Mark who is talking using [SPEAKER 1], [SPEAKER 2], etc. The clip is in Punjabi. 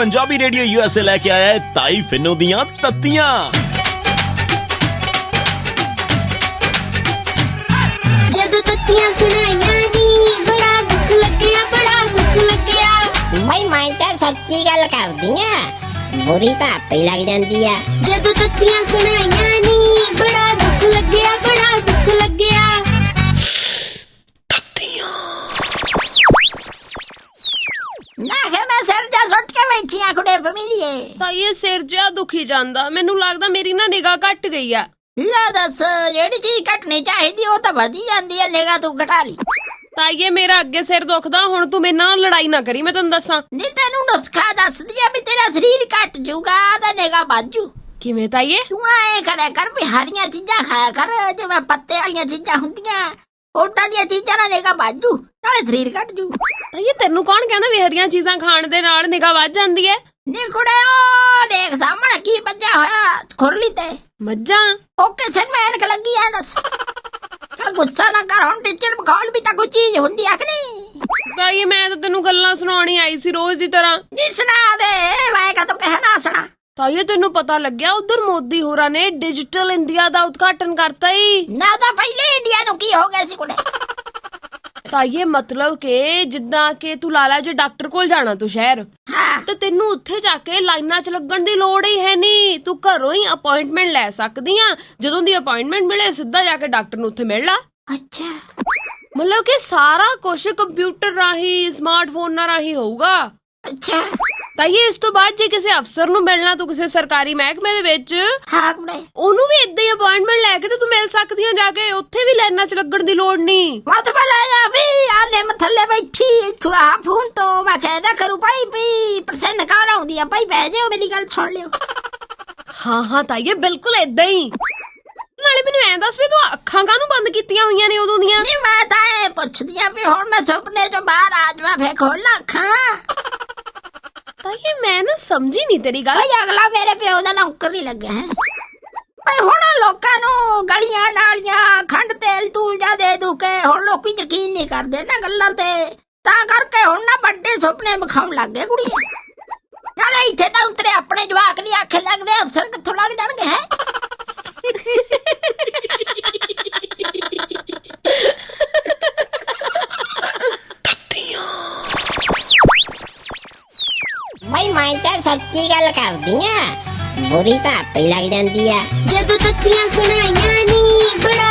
[SPEAKER 1] ਪੰਜਾਬੀ ਰੇਡੀਓ ਯੂਐਸਏ ਲੈ ਕੇ ਆਇਆ ਹੈ ਤਾਈ ਫਿਨੋ ਦੀਆਂ ਤੱਤੀਆਂ
[SPEAKER 2] ਜਦੋਂ ਤੱਤੀਆਂ ਸੁਣਾਈਆਂ ਨੀ ਬੜਾ ਦੁੱਖ ਲੱਗਿਆ ਬੜਾ ਦੁੱਖ ਲੱਗਿਆ
[SPEAKER 3] ਬਈ ਮੈਂ ਤਾਂ ਸੱਚੀ ਗੱਲ ਕਰਦੀ ਆ ਬੁਰੀ ਤਾਂ ਆਪੇ ਹੀ ਲੱਗ ਜਾਂਦੀ ਆ
[SPEAKER 2] ਜਦੋਂ ਤੱਤੀਆਂ ਸੁਣਾਈਆਂ
[SPEAKER 3] ਕੁੜੇ ਫਮੀਲੀਏ
[SPEAKER 4] ਤਾਂ ਇਹ ਸਿਰ ਜਿਹਾ ਦੁਖੀ ਜਾਂਦਾ। ਮੈਨੂੰ ਲੱਗਦਾ ਮੇਰੀ ਨਾ ਨਿਗਾਹ ਘਟ ਗਈ ਆ।
[SPEAKER 3] ਲੈ ਦੱਸ ਜਿਹੜੀ ਚੀਜ਼ ਘਟਣੀ ਚਾਹੀਦੀ ਉਹ ਤਾਂ ਵਧੀ ਜਾਂਦੀ ਆ ਨਿਗਾ ਤੂੰ ਘਟਾ ਲਈ।
[SPEAKER 4] ਤਾਂ ਇਹ ਮੇਰਾ ਅੱਗੇ ਸਿਰ ਦੁਖਦਾ ਹੁਣ ਤੂੰ ਮੇਰੇ ਨਾਲ ਲੜਾਈ ਨਾ ਕਰੀ ਮੈਂ ਤੈਨੂੰ ਦੱਸਾਂ।
[SPEAKER 3] ਨੀ ਤੈਨੂੰ ਨੁਸਖਾ ਦੱਸਦੀ ਆ ਵੀ ਤੇਰਾ ਸਰੀਰ ਘਟ ਜਾਊਗਾ ਤਾਂ ਨਿਗਾ ਬਾਜੂ
[SPEAKER 4] ਕਿਵੇਂ ਤਾਈਏ?
[SPEAKER 3] ਤੂੰ ਨਾ ਇਹ ਕਰਿਆ ਕਰ ਵੀ ਹਰੀਆਂ ਚੀਜ਼ਾਂ ਖਾਇਆ ਕਰ ਜਿਵੇਂ ਪੱਤੇ ਵਾਲੀਆਂ ਚੀਜ਼ਾਂ ਹੁੰਦੀਆਂ ਉਦਾਂ ਦੀਆਂ ਚੀਜ਼ਾਂ ਨਾਲ ਨਿਗਾ ਬਾਜੂ ਨਾਲੇ ਸਰੀਰ ਘਟ ਜੂ
[SPEAKER 4] ਤਾਈਏ ਤੈਨੂੰ ਕੌਣ ਕਹਿੰਦਾ ਵੀ ਹਰੀਆਂ ਚੀਜ਼ਾਂ ਖਾਣ ਦੇ ਨਾਲ ਨਿਗਾਹ ਵੱਧ ਜਾਂਦੀ ਹੈ
[SPEAKER 3] ਨੀ ਕੁੜੇ ਉਹ ਦੇਖ ਸਾਹਮਣੇ ਕੀ ਵੱਜਿਆ ਹੋਇਆ ਖੁਰਲੀ ਤੇ
[SPEAKER 4] ਮੱਝਾਂ
[SPEAKER 3] ਉਹ ਕਿਸੇ ਨੂੰ ਐਨਕ ਲੱਗੀ ਆ ਦੱਸ ਚਲ ਗੁੱਸਾ ਨਾ ਕਰ ਹੁਣ ਟੀਚਰ ਮਖੌਲ ਵੀ ਤਾਂ ਕੋਈ ਚੀਜ਼ ਹੁੰਦੀ ਆ ਕਿ ਨਹੀਂ
[SPEAKER 4] ਤਾਈਏ ਮੈਂ ਤਾਂ ਤੈਨੂੰ ਗੱਲਾਂ ਸੁਣਾਉਣੀ ਆਈ ਸੀ ਰੋਜ਼ ਦੀ ਤਰ੍ਹਾਂ
[SPEAKER 3] ਜੀ ਸੁਣਾ ਦੇ ਮੈਂ ਕਾ ਤੋ ਕਹਿਣਾ ਸੁਣਾ
[SPEAKER 4] ਤਾਈਏ ਤੈਨੂੰ ਪਤਾ ਲੱਗਿਆ ਉਧਰ ਮੋਦੀ ਹੋਰਾਂ ਨੇ ਡਿਜੀਟਲ ਇੰਡੀਆ ਦਾ ਉਦਘਾਟਨ ਕਰਤਾ ਈ
[SPEAKER 3] ਨਾ ਤਾਂ ਪਹਿਲੇ ਇੰਡੀਆ ਨੂੰ ਕੀ ਹੋ ਗਿਆ ਸੀ ਕੁੜੇ
[SPEAKER 4] ਤਾਈਏ ਮਤਲਬ ਕਿ ਜਿੱਦਾਂ ਕਿ ਤੂੰ ਲਾਲਾ ਜੀ ਡਾਕਟਰ ਕੋਲ ਜਾਣਾ ਤੂੰ ਸ਼ਹਿਰ
[SPEAKER 3] ਹਾਂ।
[SPEAKER 4] ਤੇ ਤੈਨੂੰ ਉੱਥੇ ਜਾ ਕੇ ਲਾਈਨਾਂ 'ਚ ਲੱਗਣ ਦੀ ਲੋੜ ਹੀ ਹੈ ਨਹੀਂ। ਤੂੰ ਘਰੋਂ ਹੀ ਅਪਾਇੰਟਮੈਂਟ ਲੈ ਸਕਦੀ ਆ। ਜਦੋਂ ਦੀ ਅਪਾਇੰਟਮੈਂਟ ਮਿਲੇ ਸਿੱਧਾ ਜਾ ਕੇ ਡਾਕਟਰ ਨੂੰ ਉੱਥੇ ਮਿਲ ਲਾ।
[SPEAKER 3] ਅੱਛਾ।
[SPEAKER 4] ਮਤਲਬ ਕਿ ਸਾਰਾ ਕੁਝ ਕੰਪਿਊਟਰ ਰਾਹੀਂ ਸਮਾਰਟਫੋਨਾਂ ਰਾਹੀਂ ਹੋਊਗਾ।
[SPEAKER 3] ਅੱਛਾ।
[SPEAKER 4] ਤਾਂ ਇਹ ਇਸ ਤੋਂ ਬਾਅਦ ਜੇ ਕਿਸੇ ਅਫਸਰ ਨੂੰ ਮਿਲਣਾ ਤੂੰ ਕਿਸੇ ਸਰਕਾਰੀ ਮਹਿਕਮੇ ਦੇ ਵਿੱਚ
[SPEAKER 3] ਹਾਂ ਕੁੜੇ।
[SPEAKER 4] ਉਹਨੂੰ ਵੀ ਇਦਾਂ ਹੀ ਅਪਾਇੰਟਮੈਂਟ ਲੈ ਕੇ ਤੇ ਤੂੰ ਮਿਲ ਸਕਦੀ ਆ ਜਾ ਕੇ। ਉੱਥੇ ਵੀ ਲਾਈਨਾਂ 'ਚ ਲੱਗਣ ਦੀ ਲੋੜ ਨਹੀਂ।
[SPEAKER 3] ਮਤ ਬੈਠੀ ਇੱਥੋਂ ਆ ਫੋਨ ਤੋਂ ਮੈਂ ਕਹਿਦਾ ਕਰੂ ਭਾਈ ਵੀ ਪਰਸੈਂਟ ਕਾਰ ਆਉਂਦੀ ਆ ਭਾਈ ਬਹਿ ਜਾਓ ਮੇਰੀ ਗੱਲ ਸੁਣ ਲਿਓ।
[SPEAKER 4] ਹਾਂ ਹਾਂ ਤਾਈਏ ਬਿਲਕੁਲ ਇਦਾਂ ਹੀ। ਨਾਲੇ ਮੈਨੂੰ ਐਂ ਦੱਸ ਵੀ ਤੂੰ ਅੱਖਾਂ ਕਾਹਨੂੰ ਬੰਦ ਕੀਤੀਆਂ ਹੋਈਆਂ ਨੇ ਉਦੋਂ ਦੀਆਂ?
[SPEAKER 3] ਨਹੀਂ ਮੈਂ ਤਾਂ ਇਹ ਪੁੱਛਦੀ ਆ ਵੀ ਹੁਣ ਮੈਂ ਸੁਪਨੇ ਚੋਂ ਬਾਹਰ ਆ ਜਾਵਾਂ ਫੇਰ ਖੋਲਾਂ ਅੱਖਾਂ।
[SPEAKER 4] ਤਾਈਏ ਮੈਂ ਨਾ ਸਮਝੀ ਨਹੀਂ ਤੇਰੀ ਗੱਲ।
[SPEAKER 3] ਭਾਈ ਅਗਲਾ ਮੇਰੇ ਪਿਓ ਦਾ ਨੌਕਰ ਨਹੀਂ ਲੱਗਿਆ ਹੈ। ਭਾਈ ਹੁਣ ਲੋਕਾਂ ਨੂੰ ਗਲੀਆਂ ਨਾਲੀਆਂ ਖੰਡ ਤੇਲ ਤੂਲ ਜਾ ਦੇ ਦੂ ਕੇ ਹੁਣ ਲੋਕੀ ਯਕੀਨ ਨਹੀਂ ਕਰਦੇ ਨਾ ਗੱਲਾਂ ਤੇ। ਤਾਂ ਕਰਕੇ ਹੁਣ ਨਾ ਵੱਡੇ ਸੁਪਨੇ ਵਿਖਾਉਣ ਲੱਗ ਗਏ ਕੁੜੀਆਂ ਨਾਲੇ ਇੱਥੇ ਤਾਂ ਉਤਰੇ ਆਪਣੇ ਜਵਾਕ ਨਹੀਂ ਆਖੇ ਲੱਗਦੇ ਅਫਸਰ ਕਿੱਥੋਂ ਲੱਗ ਜਾਣਗੇ ਹੈ? ਮੈਂ ਮੈਂ ਤਾਂ ਸੱਚੀ ਗੱਲ ਕਰਦੀ ਆ ਬੁਰੀ ਤਾਂ ਆਪੇ ਹੀ ਲੱਗ ਜਾਂਦੀ ਆ।
[SPEAKER 2] ਜਦੋਂ ਤੱਤੀਆਂ ਸੁਣਾਈਆਂ ਨੀ ਬੜਾ